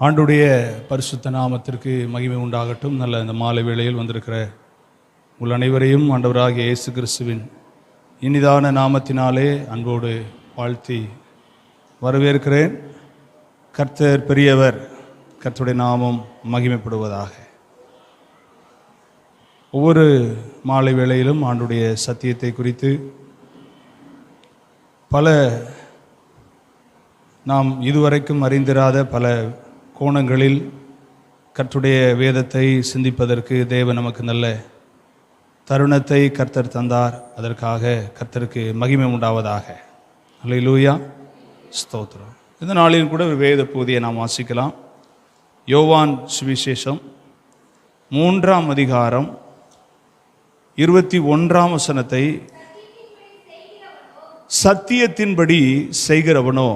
ஆண்டுடைய பரிசுத்த நாமத்திற்கு மகிமை உண்டாகட்டும். நல்ல இந்த மாலை வேளையில் வந்திருக்கிற உங்கள் அனைவரையும் ஆண்டவராகிய இயேசு கிறிஸ்துவின் இனிதான நாமத்தினாலே அன்போடு வாழ்த்தி வரவேற்கிறேன். கர்த்தர் பெரியவர் கர்த்தருடைய நாமம் மகிமைப்படுவதாக. ஒவ்வொரு மாலை வேளையிலும் ஆண்டுடைய சத்தியத்தை குறித்து பல நாம் இதுவரைக்கும் அறிந்திராத பல கோணங்களில் கற்றுடைய வேதத்தை சிந்திப்பதற்கு தேவன் நமக்கு நல்ல தருணத்தை கர்த்தர் தந்தார். அதற்காக கர்த்தருக்கு மகிமை உண்டாவதாக. அல்லேலூயா ஸ்தோத்திரம். இந்த நாளில் கூட ஒரு வேத பகுதியை நாம் வாசிக்கலாம். யோவான் சுவிசேஷம் மூன்றாம் அதிகாரம் இருபத்தி ஒன்றாம் வசனத்தை சத்தியத்தின்படி செய்கிறவனோ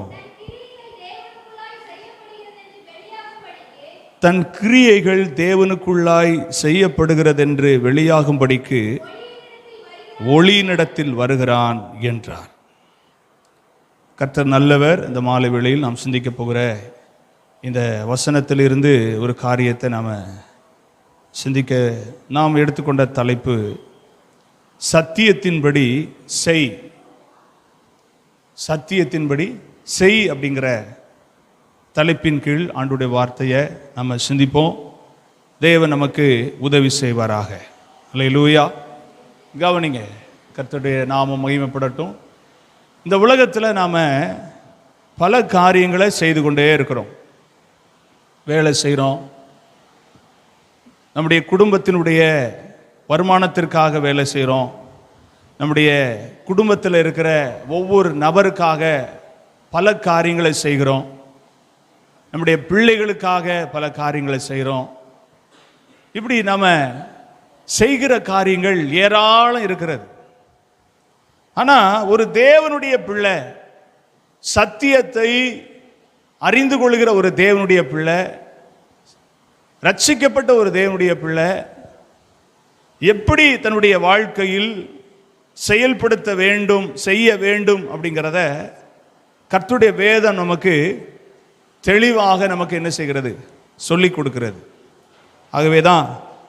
தன் கிரியைகள் தேவனுக்குள்ளாய் செய்யப்படுகிறதென்று வெளியாகும்படிக்கு ஒளியினிடத்தில் வருகிறான் என்றார். கர்த்தர் நல்லவர். இந்த மாலை வேளையில் நாம் சிந்திக்கப் போகிற இந்த வசனத்திலிருந்து ஒரு காரியத்தை நாம் சிந்திக்க நாம் எடுத்துக்கொண்ட தலைப்பு சத்தியத்தின்படி செய். சத்தியத்தின்படி செய் அப்படிங்கிற தலைப்பின் கீழ் ஆண்டுடைய வார்த்தையை நம்ம சிந்திப்போம். தேவன் நமக்கு உதவி செய்வாராக. அல்ல லூயா கவனிங்க கர்த்தருடைய நாமம் மகிமைப்படட்டும். இந்த உலகத்தில் நாம் பல காரியங்களை செய்து கொண்டே இருக்கிறோம். வேலை செய்கிறோம் நம்முடைய குடும்பத்தினுடைய வருமானத்திற்காக வேலை செய்கிறோம் நம்முடைய குடும்பத்தில் இருக்கிற ஒவ்வொரு நபருக்காக பல காரியங்களை செய்கிறோம். நம்முடைய பிள்ளைகளுக்காக பல காரியங்களை செய்கிறோம் இப்படி நம்ம செய்கிற காரியங்கள் ஏராளம் இருக்கிறது. ஆனால் ஒரு தேவனுடைய பிள்ளை சத்தியத்தை அறிந்து கொள்கிற ஒரு தேவனுடைய பிள்ளை ரட்சிக்கப்பட்ட ஒரு தேவனுடைய பிள்ளை எப்படி தன்னுடைய வாழ்க்கையில் செயல்படுத்த வேண்டும் செய்ய வேண்டும் அப்படிங்கிறத கர்த்துடைய வேதம் நமக்கு தெளிவாக நமக்கு என்ன செய்கிறது? சொல்லிக் கொடுக்கிறது. ஆகவே தான்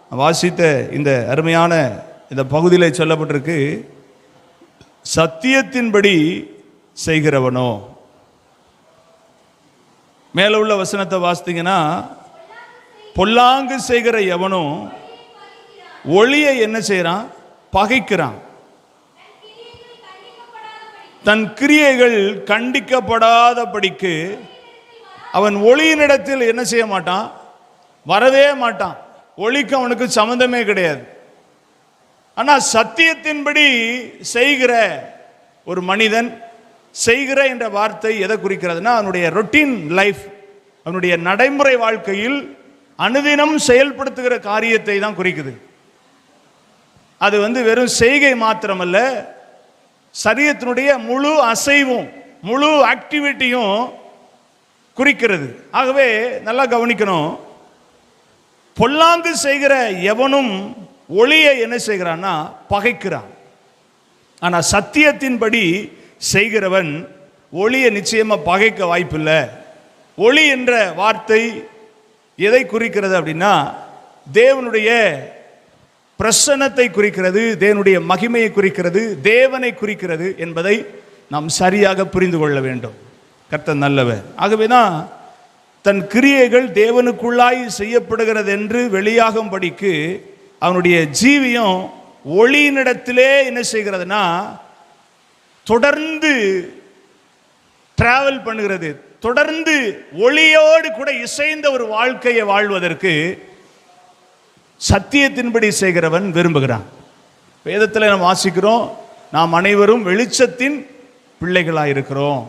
வாசித்த இந்த அருமையான இந்த பகுதியில் சொல்லப்பட்டிருக்கு சத்தியத்தின்படி செய்கிறவனோ? மேலே உள்ள வசனத்தை வாசித்தீங்கன்னா பொல்லாங்கு செய்கிற எவனும் ஒளியை என்ன செய்கிறான்? பகைக்கிறான். தன் கிரியைகள் கண்டிக்கப்படாதபடிக்கு அவன் ஒளியினிடத்தில் என்ன செய்ய மாட்டான்? வரவே மாட்டான். ஒளிக்கு அவனுக்கு சம்மந்தமே கிடையாது. ஆனால் சத்தியத்தின்படி செய்கிற ஒரு மனிதன் செய்கிற என்ற வார்த்தை எதை குறிக்கிறதுனா அவனுடைய ரொட்டீன் லைஃப் அவனுடைய நடைமுறை வாழ்க்கையில் அனுதினம் செயல்படுத்துகிற காரியத்தை தான் குறிக்குது. அது வந்து வெறும் செய்கை மாத்திரமல்ல சரீரத்தினுடைய முழு அசைவும் முழு ஆக்டிவிட்டியும் குறிக்கிறது. ஆகவே நல்லா கவனிக்கணும். பொல்லாங்கு செய்கிற எவனும் ஒளியை என்ன செய்கிறான்னா பகைக்கிறான். ஆனால் சத்தியத்தின்படி செய்கிறவன் ஒளியை நிச்சயமாக பகைக்க வாய்ப்பில்லை. ஒளி என்ற வார்த்தை எதை குறிக்கிறது அப்படின்னா தேவனுடைய பிரசன்னத்தை குறிக்கிறது தேவனுடைய மகிமையை குறிக்கிறது தேவனை குறிக்கிறது என்பதை நாம் சரியாக புரிந்து கொள்ள வேண்டும். கர்த்தர் நல்லவர். ஆகவே தான் தன் கிரியைகள் தேவனுக்குள்ளாய் செய்யப்படுகிறது என்று வெளியாகும்படிக்கு அவனுடைய ஜீவியம் ஒளியினிடத்திலே என்ன செய்கிறதுனா தொடர்ந்து டிராவல் பண்ணுகிறது. தொடர்ந்து ஒளியோடு கூட இசைந்த ஒரு வாழ்க்கையை வாழ்வதற்கு சத்தியத்தின்படி செய்கிறவன் விரும்புகிறான். வேதத்தில் நாம் வாசிக்கிறோம் நாம் அனைவரும் வெளிச்சத்தின் பிள்ளைகளாக இருக்கிறோம்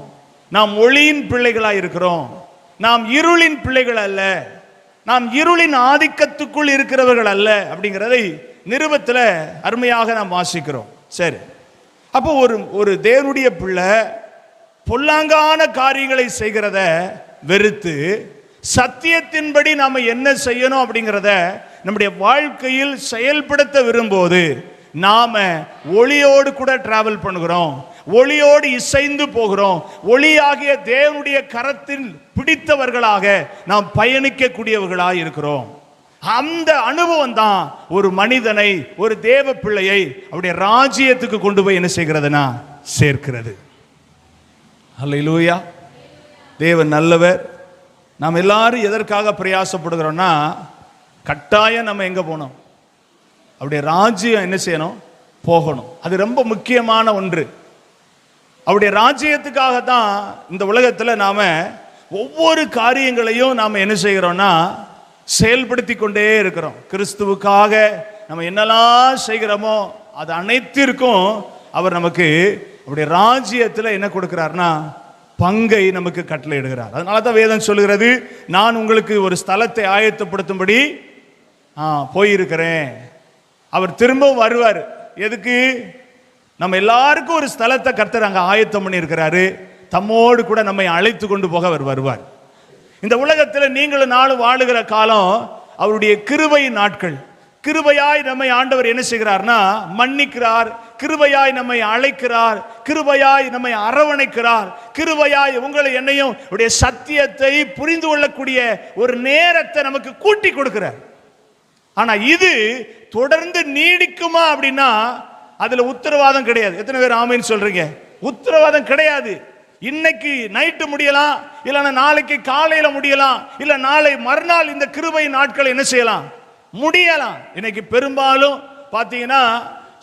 நாம் ஒளியின் பிள்ளைகளாக இருக்கிறோம். நாம் இருளின் பிள்ளைகள் அல்ல. நாம் இருளின் ஆதிக்கத்துக்குள் இருக்கிறவர்கள் அல்ல அப்படிங்கிறதை நிருபத்தில் அருமையாக நாம் வாசிக்கிறோம். சரி. அப்போ ஒரு ஒரு தேவனுடைய பிள்ளை பொல்லாங்கான காரியங்களை செய்கிறத வெறுத்து சத்தியத்தின்படி நாம் என்ன செய்யணும் அப்படிங்கிறத நம்முடைய வாழ்க்கையில் செயல்படுத்த விரும்போது நாம ஒளியோடு கூட டிராவல் பண்ணுகிறோம். ஒளியோடு இசைந்து போகிறோம். ஒளியாகிய தேவனுடைய கரத்தில் பிடித்தவர்களாக நாம் பயணிக்கக்கூடியவர்களாக இருக்கிறோம். அந்த அனுபவம் தான் ஒரு மனிதனை ஒரு தேவ பிள்ளையை அவருடைய ராஜ்யத்துக்கு கொண்டு போய் என்ன செய்கிறதுனா சேர்க்கிறது. அல்லூயா தேவன் நல்லவர். நாம் எல்லாரும் எதற்காக பிரயாசப்படுகிறோம்னா கட்டாயம் நம்ம எங்கே போனோம் அவருடைய ராஜ்யம் என்ன செய்யணும்? போகணும். அது ரொம்ப முக்கியமான ஒன்று. அவருடைய ராஜ்யத்துக்காக தான் இந்த உலகத்தில் நாம் ஒவ்வொரு காரியங்களையும் நாம் என்ன செய்கிறோம்னா செயல்படுத்தி கொண்டே இருக்கிறோம். கிறிஸ்துவுக்காக நம்ம என்னெல்லாம் செய்கிறோமோ அது அனைத்திற்கும் அவர் நமக்கு அவருடைய ராஜ்யத்தில் என்ன கொடுக்கிறார்னா பங்கை நமக்கு கட்டளையிடுகிறார். அதனால தான் வேதம் சொல்லுகிறது நான் உங்களுக்கு ஒரு ஸ்தலத்தை ஆயத்தப்படுத்தும்படி போயிருக்கிறேன். அவர் திரும்பவும் வருவார். எதுக்கு? நம்ம எல்லாருக்கும் ஒரு ஸ்தலத்தை கர்த்தர் அங்கே ஆயத்தம் பண்ணியிருக்கிறாரு. தம்மோடு கூட நம்மை அழைத்து கொண்டு போக அவர் வருவார். இந்த உலகத்தில் நீங்களும் நாளும் வாழுகிற காலம் அவருடைய கிருபை நாட்கள். கிருபையாய் நம்மை ஆண்டவர் என்ன செய்கிறார்னா மன்னிக்கிறார் கிருபையாய் நம்மை அழைக்கிறார் கிருபையாய் நம்மை அரவணைக்கிறார் கிருபையாய் உங்களை என்னையும் உடைய சத்தியத்தை புரிந்து கொள்ளக்கூடிய ஒரு நேரத்தை நமக்கு கூட்டி கொடுக்கிறார். ஆனா இது தொடர்ந்து நீடிக்குமா அப்படின்னா அதுல உத்தரவாதம் கிடையாது. எத்தனை பேர் ஆமைன்னு சொல்றீங்க? உத்தரவாதம் கிடையாது. இன்னைக்கு நைட்டு முடியலாம் இல்லைன்னா நாளைக்கு காலையில முடியலாம் இல்ல நாளை மறுநாள் இந்த கிருபை நாட்கள் என்ன செய்யலாம்? முடியலாம். இன்னைக்கு பெரும்பாலும் பாத்தீங்கன்னா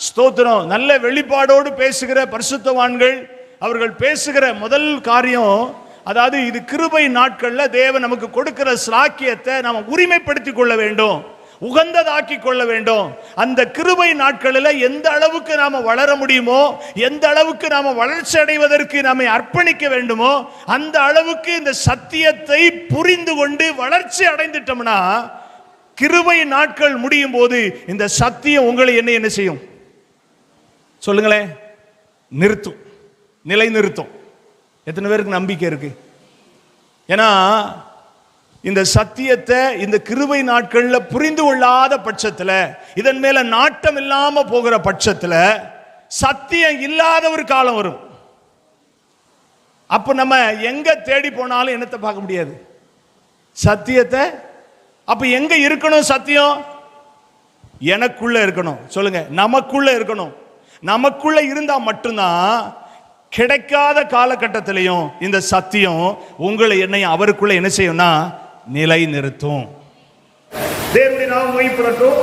ஸ்தோத்திரம் நல்ல வெளிப்பாடோடு பேசுகிற பரிசுத்தவான்கள் அவர்கள் பேசுகிற முதல் காரியம் அதாவது இது கிருபை நாட்கள்ல தேவன் நமக்கு கொடுக்கிற சாக்கியத்தை நாம உரிமைப்படுத்திக் கொள்ள வேண்டும். உகந்ததாக்கி கொள்ள வேண்டும். அந்த கிருபை நாட்களில் எந்த அளவுக்கு நாம் வளர முடியுமோ எந்த அளவுக்கு நாம் வளர்ச்சி அடைவதற்கு நாம அர்ப்பணிக்க வேண்டுமோ அந்த அளவுக்கு இந்த சத்தியத்தை புரிந்து கொண்டு வளர்ச்சி அடைந்துட்டோம்னா கிருபை நாட்கள் முடியும் போது இந்த சத்தியம் உங்களை என்ன என்ன செய்யும்? சொல்லுங்களேன் நிறுத்தும். நிலை நிறுத்தும் எத்தனை பேருக்கு நம்பிக்கை இருக்கு? ஏன்னா இந்த சத்தியத்தை இந்த கிருவை நாட்களில் புரிந்து கொள்ளாத பட்சத்தில் இதன் மேல நாட்டம் இல்லாம போகிற பட்சத்தில் சத்தியம் இல்லாத ஒரு காலம் வரும். அப்ப நம்ம எங்க தேடி போனாலும் என்னத்தை பார்க்க முடியாது? சத்தியத்தை. அப்ப எங்க இருக்கணும் சத்தியம்? எனக்குள்ள இருக்கணும். சொல்லுங்க. நமக்குள்ள இருக்கணும். நமக்குள்ள இருந்தா மட்டும்தான் கிடைக்காத காலகட்டத்திலையும் இந்த சத்தியம் உங்களை என்னையும் அவருக்குள்ள என்ன செய்யும்னா நிலை நிறுத்தும் தேவனுடைய நாம் மைப்படட்டும்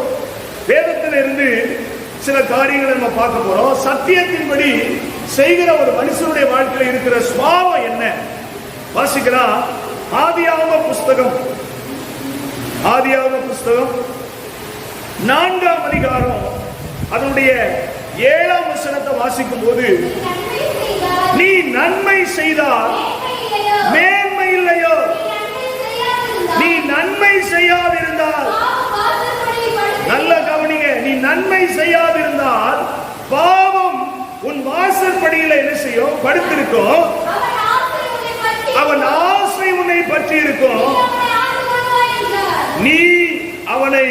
வேதத்தில் இருந்து சில காரியங்களை நம்ம பார்க்க போறோம். சத்தியத்தின்படி செய்கிற ஒரு மனுஷனுடைய வாழ்க்கையில் இருக்கிற சுவாவம் என்ன? வாசிக்கலாம். ஆதியாகம புஸ்தகம். ஆதியாகம புஸ்தகம். நான்காம் அதிகாரம். அதனுடைய ஏழாம் வசனத்தை வாசிக்கும் போது நீ நன்மை செய்தால் இல்லையோ? நீ நன்மை செய்யாதிருந்தால். நல்ல கவனிங்க நீ நன்மை செய்யாதிருந்தால் பாவம் உன் வாசற்படியில என்ன செய்யும்? படுத்திருக்கும். அவன் ஆசை உன்னை பற்றி இருக்கும். நீ அவனை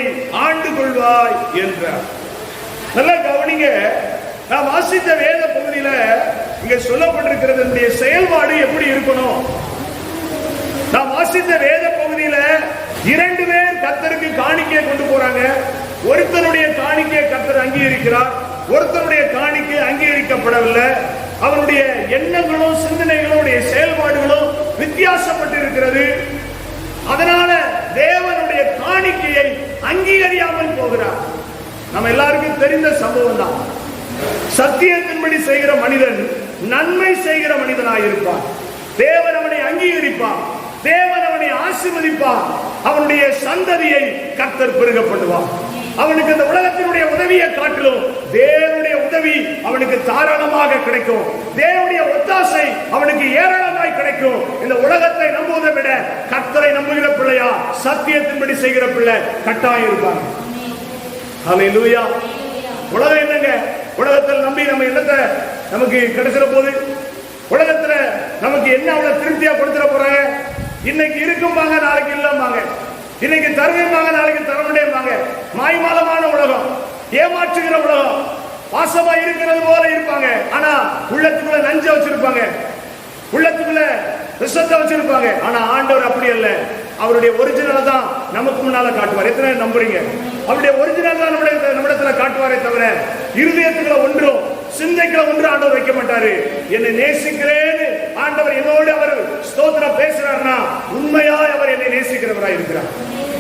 ஆண்டு கொள்வாய் என்றார். நல்லா கவனிங்க நான் வாசித்த வேத பகுதியில இங்க சொல்லப்பட்டிருக்கிறது என்னுடைய செயல்பாடு எப்படி இருக்கணும்? நான் வாசித்த வேத இரண்டு பேர் கத்தருக்கு காணிக்கையை கொண்டு போறாங்க. ஒருத்தருடைய காணிக்கையை கத்தர் அங்கீகரிக்கிறார். ஒருத்தருடைய காணிக்கை அங்கீகரிக்கப்படவில்லை. அவருடைய எண்ணங்களும் சிந்தனைகளும் செயல்பாடுகளும் வித்தியாசப்பட்டு இருக்கிறது அதனால தேவனுடைய காணிக்கையை அங்கீகரியாமல் போகிறார். நம்ம எல்லாருக்கும் தெரிந்த சம்பவம் தான். சத்தியத்தின்படி செய்கிற மனிதன் நன்மை செய்கிற மனிதனாய் இருப்பான் தேவன் அவனை அங்கீகரிப்பான். தேவன் அவனை ஆசீர்வதிப்பான் அவனுடைய சந்ததியை கர்த்தர் பெருகப்படுவான் அவனுக்கு இந்த உலகத்தினுடைய உதவியை காட்டிலும் தேவனுடைய உதவி அவனுக்கு தாராளமாக கிடைக்கும். தேவனுடைய ஒத்தாசை அவனுக்கு ஏராளமாய் கிடைக்கும். இந்த உலகத்தை நம்புவதை விட கர்த்தரை நம்புகிற பிள்ளையா சத்தியத்தின்படி செய்கிற பிள்ளை கட்டாயம் இருப்பாங்க ஹalleluya உலகம் என்னங்க? உலகத்தில் நம்பி நம்ம என்னத்தை நமக்கு கிடைச்சிட போது? உலகத்துல நமக்கு என்ன அவ்வளவு திருப்தியா கொடுத்துட போறாங்க? இன்னைக்கு இருக்கும்பாங்க நாளைக்கு இல்லம்பாங்க இன்னைக்கு தருவேம்பாங்க நாளைக்கு தர முடியும்பாங்க மாய்மாலமான உலகம் ஏமாற்றுகிற உலகம். வாசமா இருக்கிறது போல இருப்பாங்க. ஆனா உள்ளத்துக்குள்ள நஞ்ச வச்சிருப்பாங்க. உள்ளத்துக்குள்ள விஷத்தை வச்சிருப்பாங்க. ஆனா ஆண்டவர் அப்படி அல்ல. அவருடைய ஒரிஜினல் தான் நமக்கு முன்னால காட்டுவார். எத்தனை நம்புறீங்க? அவருடைய ஒரிஜினல் தான் நம்முடைய நம்மிடத்துல காட்டுவாரே தவிர இருதயத்துக்குள்ள ஒன்றும் சிந்தைக்குள்ள ஒன்று ஆண்டவர் வைக்க மாட்டாரு. என்னை நேசிக்கிறேன்னு ஆண்டவர் என்னோடு அவர் ஸ்தோத்திரம் பேசுறாருன்னா உண்மையாய் அவர் என்னை நேசிக்கிறவராய் இருக்கிறார்.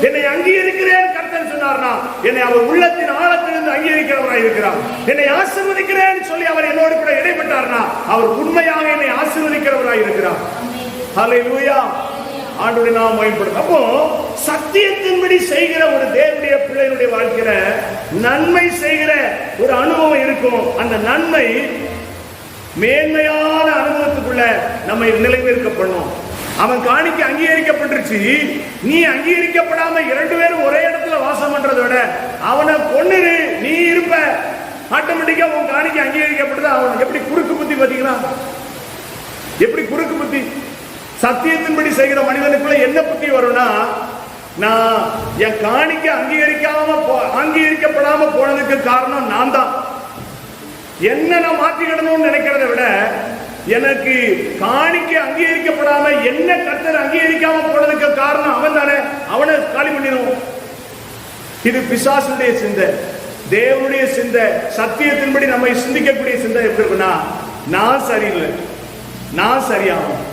என்னை அங்கீகரிக்கிறேன் கர்த்தன் சொன்னார்னா என்னை அவர் உள்ளத்தின் ஆழத்திலிருந்து அங்கீகரிக்கிறவராய் இருக்கிறார். என்னை ஆசிர்வதிக்கிறேன் சொல்லி அவர் என்னோடு கூட இடைப்பட்டார்னா அவர் உண்மையாக என்னை ஆசிர்வதிக்கிறவராய் இருக்கிறார். ஹalleluya. ஆண்டுடைய நாம் பயன்படுத்த அப்போ சத்தியத்தின்படி செய்கிற ஒரு தேவனுடைய பிள்ளையினுடைய வாழ்க்கையில நன்மை செய்கிற ஒரு அனுபவம் இருக்கும். அந்த நன்மை மேன்மையான அனுபவத்துக்குள்ள நம்ம நிலைநிறுத்த பண்ணும் அவன் காணிக்க அங்கீகரிக்கப்பட்டுருச்சு. நீ அங்கீகரிக்கப்படாம இரண்டு பேரும் ஒரே இடத்துல வாசம் பண்றதை விட அவனை கொன்னுரு நீ இருப்ப. ஆட்டோமேட்டிக்கா உன் காணிக்க அங்கீகரிக்கப்பட்டது அவன் எப்படி குறுக்கு புத்தி பாத்தீங்களா? எப்படி குறுக்கு புத்தி? சத்தியத்தின்படி செய்கிற மனிதனுக்குள்ள என்ன புத்தி வரும்னா நான் என் காணிக்க அங்கீகரிக்காம போ- அங்கீகரிக்கப்படாம போனதுக்கு காரணம் நான் தான் என்ன நான் மாற்றிக்கிடணும்னு நினைக்கிறத விட எனக்கு காணிக்க அங்கீகரிக்கப்படாம என்ன கத்தர் அங்கீகரிக்காம போனதுக்கு காரணம் அவன் தானே. அவனை காலி பண்ணிடுவோம். இது பிசாசுடைய சிந்தை. தேவனுடைய சிந்தை. சத்தியத்தின்படி நம்மை சிந்திக்கக்கூடிய சிந்தை எப்படி இருக்குன்னா நான் சரியில்லை. நான் சரியாகும்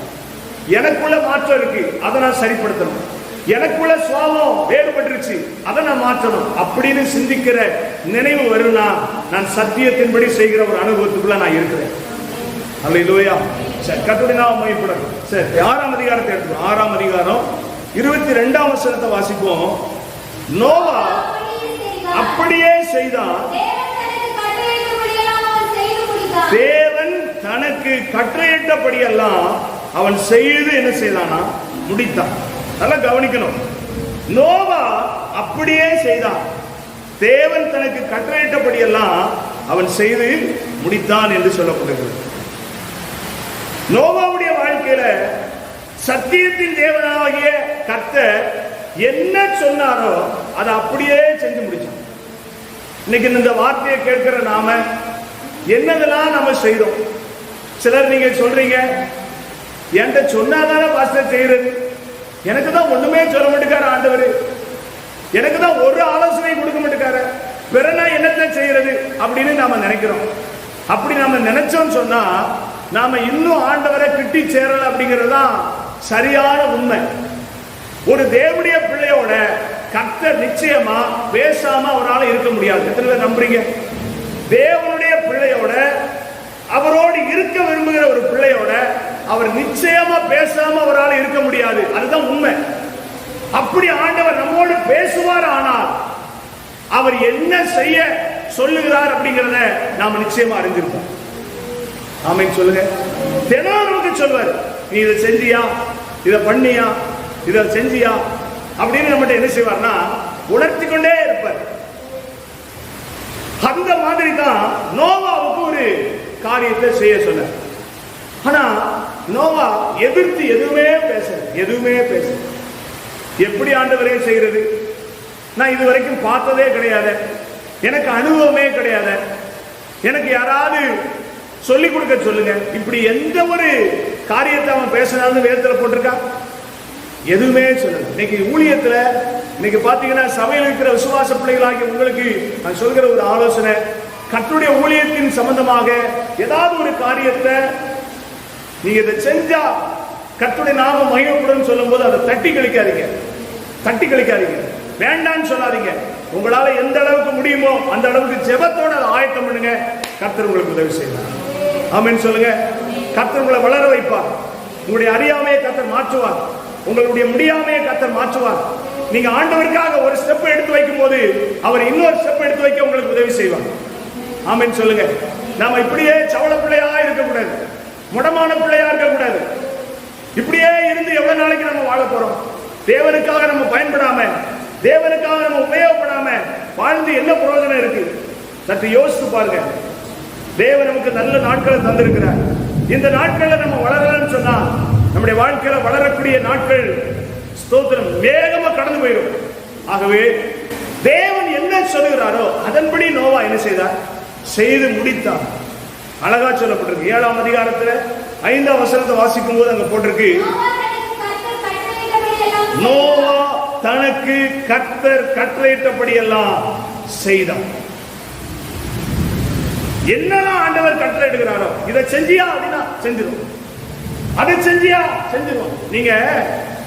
எனக்குள்ள மாற்றம் இருக்கு. அதை நான் சரிப்படுத்தணும். எனக்குள்ள சுவாபம் வேறுபட்டுருச்சு. அதை நான் மாற்றணும். அப்படின்னு சிந்திக்கிற நினைவு வரும்னா நான் சத்தியத்தின்படி செய்கிற ஒரு அனுபவத்துக்குள்ள நான் இருக்கிறேன். அல்லையா சரி கத்துடைய நாம் மையப்படும் சரி ஆறாம் அதிகாரத்தை எடுத்துக்கோ. ஆறாம் அதிகாரம் இருபத்தி ரெண்டாம் வசனத்தை வாசிப்போம். நோவா அப்படியே செய்தான். தேவன் தனக்கு கட்டளையிட்டபடியெல்லாம் அவன் செய்து என்ன செய்தானா? முடித்தான். நல்லா கவனிக்கணும். நோவா அப்படியே செய்தான். தேவன் தனக்கு கட்டளையிட்டபடியெல்லாம் அவன் செய்து முடித்தான் என்று சொல்லப்படுகிறது. நோவாவுடைய வாழ்க்கையில சத்தியத்தின் தேவனாகிய கர்த்தர் என்ன சொன்னாரோ அதை அப்படியே செஞ்சு முடிச்சான். இன்னைக்கு இந்த வார்த்தையை கேட்கிற நாம என்னதெல்லாம் நம்ம செய்தோம்? சிலர் நீங்க சொல்றீங்க என்கிட்ட சொன்னாதானே பாஸ்டர் செய்யறது? எனக்கு தான் ஒண்ணுமே சொல்ல மாட்டேக்காரு ஆண்டவர். எனக்கு தான் ஒரு ஆலோசனை கொடுக்க மாட்டேக்காரு பிற நான் என்னத்தை செய்யறது அப்படின்னு நாம நினைக்கிறோம். அப்படி நாம நினைச்சோம்னு சொன்னா நாம இன்னும் ஆண்டவரை கிட்டி சேரல அப்படிங்கிறது தான் சரியான உண்மை. ஒரு தேவனுடைய பிள்ளையோட கர்த்தர் நிச்சயமா பேசாம அவரால் இருக்க முடியாது. எத்தனை பேர் நம்புறீங்க? தேவனுடைய பிள்ளையோட அவரோடு இருக்க விரும்புகிற ஒரு பிள்ளையோட அவர் நிச்சயமா பேசாம அவரால் இருக்க முடியாது. அதுதான் உண்மை. அப்படி ஆண்டவர் நம்மோடு பேசுவார் ஆனால் அவர் என்ன செய்ய சொல்லுகிறார் அப்படிங்கிறத நாம நிச்சயமா அறிஞ்சிருப்போம் ஆமைன்னு சொல்லுங்க. தினம் நமக்கு சொல்வார் நீ இதை செஞ்சியா? இதை பண்ணியா? இதை செஞ்சியா? அப்படின்னு நம்மகிட்ட என்ன செய்வார்னா உணர்த்தி கொண்டே இருப்பார். அந்த மாதிரி தான் நோவாவுக்கு ஒரு காரியத்தை செய்ய சொன்னார். ஆனா நோவா எதிர்த்து எதுவுமே பேச எதுவுமே பேச எப்படி ஆண்டவரே செய்கிறது? நான் இது வரைக்கும் பார்த்ததே கிடையாது. எனக்கு அனுபவமே கிடையாது. எனக்கு யாராவது சொல்லி கொடுக்க சொல்லுங்க. இப்படி எந்த ஒரு காரியத்தை அவன் பேசினாலும் வேதத்தில் போட்டிருக்கான் எதுவுமே சொல்லல. இன்னைக்கு ஊழியத்துல இன்னைக்கு பாத்தீங்கன்னா சபையில் இருக்கிற விசுவாச பிள்ளைகளாகி உங்களுக்கு நான் சொல்கிற ஒரு ஆலோசனை கட்டுடைய ஊழியத்தின் சம்பந்தமாக ஏதாவது ஒரு காரியத்தை நீங்க இதை செஞ்சா கத்துடைய நாம மகிழப்படும் சொல்லும்போது அதை தட்டி கழிக்காதீங்க. தட்டி கழிக்காதீங்க. வேண்டான்னு சொல்லாதீங்க. உங்களால எந்த அளவுக்கு முடியுமோ அந்த அளவுக்கு ஜெபத்தோட அதை ஆயத்தம் பண்ணுங்க. கர்த்தர் உங்களுக்கு உதவி செய்வார். ஆமென்னு சொல்லுங்க. கர்த்தர் உங்களை வளர வைப்பார். உங்களுடைய அறியாமையை கர்த்தர் மாற்றுவார். உங்களுடைய முடியாமையை கர்த்தர் மாற்றுவார். நீங்க ஆண்டவருக்காக ஒரு ஸ்டெப் எடுத்து வைக்கும் போது அவர் இன்னொரு ஸ்டெப் எடுத்து வைக்க உங்களுக்கு உதவி செய்வார். ஆமென்னு சொல்லுங்க. நாம இப்படியே சவள பிள்ளையா இருக்கக்கூடாது. முடமான பிள்ளையா இருக்கக்கூடாது. இப்படியே இருந்து எவ்வளவு நாளைக்கு நம்ம வாழ போறோம்? தேவனுக்காக நம்ம பயன்படாம தேவனுக்காக நம்ம உபயோகப்படாம வாழ்ந்து என்ன பிரயோஜனம் இருக்கு? சற்று யோசித்து பாருங்க. தேவன் நமக்கு நல்ல நாட்களை தந்திருக்கிறார். இந்த நாட்கள்ல நம்ம வளரலன்னு சொன்னா நம்முடைய வாழ்க்கையில வளரக்கூடிய நாட்கள் ஸ்தோத்திரம். வேகமா கடந்து போயிடும். ஆகவே தேவன் என்ன சொல்லுகிறாரோ அதன்படி நோவா என்ன செய்தார்? செய்து முடித்தார். அழகா சொல்லப்பட்டிருக்கு. ஏழாம் அதிகாரத்துல ஐந்தாம் வசனத்தை வாசிக்கும் போது அங்க போட்டிருக்கு. நோவா தனக்கு கர்த்தர் கட்டளையிட்டபடி எல்லாம் செய்தான் என்னதான் ஆண்டவர் கட்டளையிடுகிறாரோ இதை செஞ்சியா அப்படின்னா செஞ்சிடும் அதை செஞ்சியா செஞ்சிருவோம். நீங்க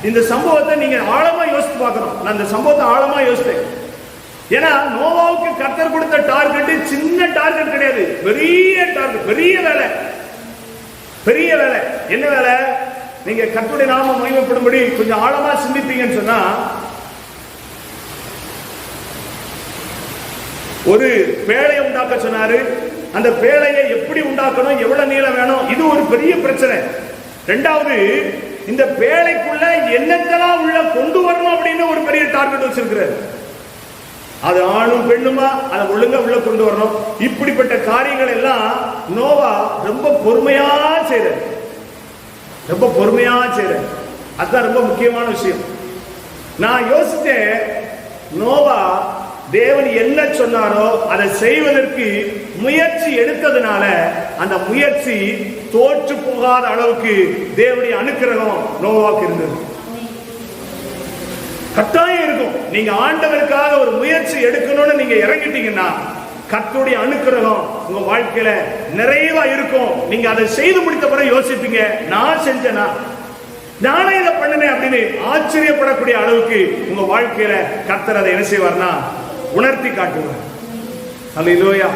இந்த சம்பவத்தை நீங்க ஆழமா யோசித்து பார்க்கணும். நான் இந்த சம்பவத்தை ஆழமா யோசித்தேன். ஏன்னா நோவாவுக்கு கர்த்தர் கொடுத்த டார்கெட் சின்ன டார்கெட் கிடையாது. பெரிய டார்கெட் பெரிய வேலை. பெரிய வேலை. என்ன வேலை? நீங்க கத்துடைய நாம மகிமைப்படும்படி கொஞ்சம் ஆழமா சிந்திப்பீங்கன்னு சொன்னா ஒரு பேழையை உண்டாக்க சொன்னாரு. அந்த பேழையை எப்படி உண்டாக்கணும் எவ்வளவு நீளம் வேணும் இது ஒரு பெரிய பிரச்சனை. ரெண்டாவது இந்த பேழைக்குள்ள என்னத்தெல்லாம் உள்ள கொண்டு வரணும் அப்படின்னு ஒரு பெரிய டார்கெட் வச்சிருக்கிறாரு. அது ஆணும் பெண்ணுமா? அதை ஒழுங்கா உள்ள கொண்டு வரணும். இப்படிப்பட்ட காரியங்கள் எல்லாம் நோவா ரொம்ப பொறுமையா செய்யறாரு ரொம்ப பொறுமையா செய்யறாரு அதுதான் ரொம்ப முக்கியமான விஷயம். நான் யோசித்தேன் நோவா தேவன் என்ன சொன்னாரோ அதை செய்வதற்கு முயற்சி எடுத்ததுனால அந்த முயற்சி தோற்று போகாத அளவுக்கு தேவனுடைய அனுக்கிரகம் நோவாக்கு இருந்தது. கட்டாயம் இருக்கும். நீங்க ஆண்டவருக்காக ஒரு முயற்சி எடுக்கணும்னு நீங்க இறங்கிட்டீங்கன்னா கத்துடைய அனுக்கிரகம் உங்க வாழ்க்கையில நிறைவா இருக்கும். நீங்க அதை செய்து முடித்த பிறகு யோசிப்பீங்க நான் செஞ்சனா? நானே இதை பண்ணினேன் அப்படின்னு ஆச்சரியப்படக்கூடிய அளவுக்கு உங்க வாழ்க்கையில கத்தர் அதை என்ன செய்வார்னா உணர்த்தி காட்டுவார். அல்லையா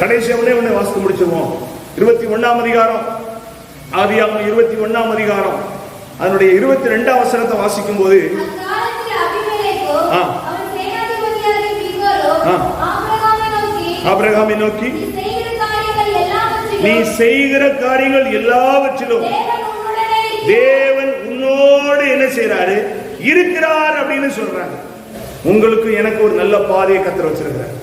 கடைசி ஒண்ணே ஒண்ணு வாசித்து முடிச்சிருவோம். இருபத்தி ஒன்னாம் அதிகாரம். ஆதியாகமம் இருபத்தி ஒன்னாம் அதிகாரம். அதனுடைய இருபத்தி ரெண்டாம் வசனத்தை வாசிக்கும் போது. ஆபிரகாமை நோக்கி நீ செய்கிற காரியங்கள் எல்லாவற்றிலும் தேவன் உன்னோடு என்ன செய்றாரு? இருக்கிறார் அப்படின்னு சொல்றாங்க உங்களுக்கு எனக்கு ஒரு நல்ல பாதையை கத்தர் வச்சிருக்கிறார்.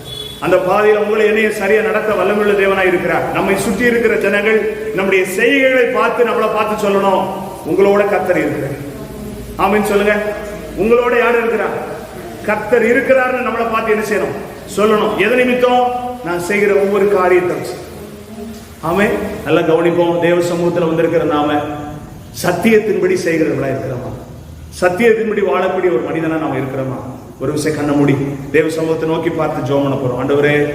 அந்த பாதையில உங்களை என்னைய சரியா நடத்த வல்லமுள்ள தேவனாய் இருக்கிறார். நம்மை சுற்றி இருக்கிற ஜனங்கள் நம்முடைய செய்கைகளை பார்த்து நம்மளை பார்த்து சொல்லணும். உங்களோட கத்தர் இருக்கிறார். ஆமின்னு சொல்லுங்க. உங்களோட யார் இருக்கிறார் கத்தர் இருக்கிறார்னு நம்மளை பார்த்து என்ன செய்யணும்? சொல்லணும். எது நிமித்தம்? நான் செய்கிற ஒவ்வொரு காரியத்தை வச்சு. ஆமே நல்லா கவனிப்போம். தேவ சமூகத்தில் வந்திருக்கிற நாம சத்தியத்தின்படி செய்கிறவர்களா இருக்கிறோமா? சத்தியத்தின்படி வாழக்கூடிய ஒரு மனிதனா நாம இருக்கிறோமா? ஒரு விஷயம் கண்ண மூடி. தேவ சமூகத்தை நோக்கி பார்த்து ஜோமனை போறோம். ஆண்டவரே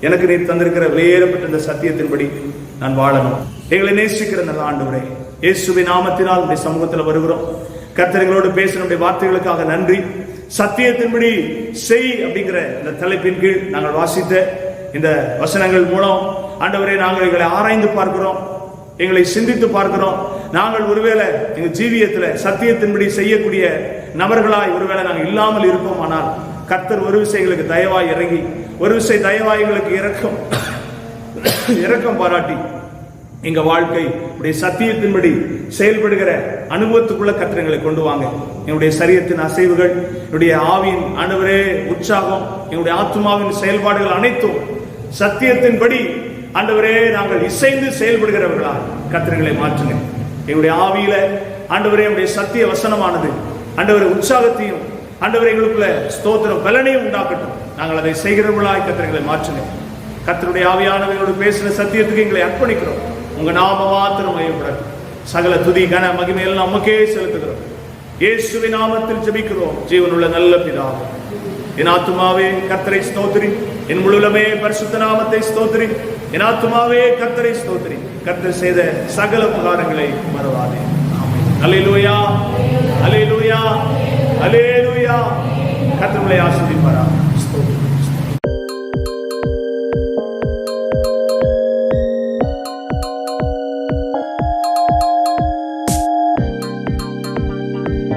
எனக்கு நீர் தந்திருக்கிற வேறுபட்ட இந்த சத்தியத்தின்படி நான் வாழணும். எங்களை நேசிக்கிற நல்ல ஆண்டவரே இயேசுவின் நாமத்தினால் இந்த சமூகத்தில் வருகிறோம். கர்த்தர்களோடு பேசினுடைய வார்த்தைகளுக்காக நன்றி. சத்தியத்தின்படி செய் அப்படிங்கிற இந்த தலைப்பின் கீழ் நாங்கள் வாசித்த இந்த வசனங்கள் மூலம் ஆண்டவரே நாங்கள் எங்களை ஆராய்ந்து பார்க்கிறோம். எங்களை சிந்தித்து பார்க்கிறோம். நாங்கள் ஒருவேளை எங்கள் ஜீவியத்தில் சத்தியத்தின்படி செய்யக்கூடிய நபர்களாய் ஒருவேளை நாங்கள் இல்லாமல் இருப்போம் ஆனால் கர்த்தர் ஒரு விஷயங்களுக்கு தயவாய் இறங்கி ஒரு விசை தயவாய் எங்களுக்கு இறக்கம் இறக்கம் பாராட்டி எங்க வாழ்க்கை உடைய சத்தியத்தின்படி செயல்படுகிற அனுபவத்துக்குள்ள கத்திரங்களை கொண்டு வாங்க. என்னுடைய சரியத்தின் அசைவுகள் என்னுடைய ஆவியின் அணுவரே உற்சாகம் என்னுடைய ஆத்மாவின் செயல்பாடுகள் அனைத்தும் சத்தியத்தின்படி ஆண்டவரே நாங்கள் இசைந்து செயல்படுகிறவர்களா கத்திரங்களை மாற்றுங்க. எங்களுடைய ஆவியில ஆண்டவரே என்னுடைய சத்திய வசனமானது ஆண்டவரே உற்சாகத்தையும் ஆண்டவரே எங்களுக்குள்ள ஸ்தோத்திரம் பலனையும் உண்டாக்கட்டும். நாங்கள் அதை செய்கிறவர்களாய் கத்திரங்களை மாற்றுங்க. கத்தருடைய ஆவியானவர்களோடு பேசின சத்தியத்துக்கு எங்களை அர்ப்பணிக்கிறோம். உங்க நாம மாத்திரம் மையப்படாது சகல துதி கன மகிமையில் நமக்கே செலுத்துகிறோம். இயேசுவின் நாமத்தில் ஜெபிக்கிறோம். ஜீவனுள்ள நல்ல பிதாவே என் ஆத்துமாவே கர்த்தரை ஸ்தோத்திரி. என் முழுலமே பரிசுத்த நாமத்தை ஸ்தோத்திரி. என் ஆத்துமாவே கர்த்தரை ஸ்தோத்திரி. கர்த்தர் செய்த சகல உபகாரங்களை மறவாதே. அலையிலூயா அலையிலூயா அலையிலூயா கர்த்தர்களை ஆசிரிப்பாரா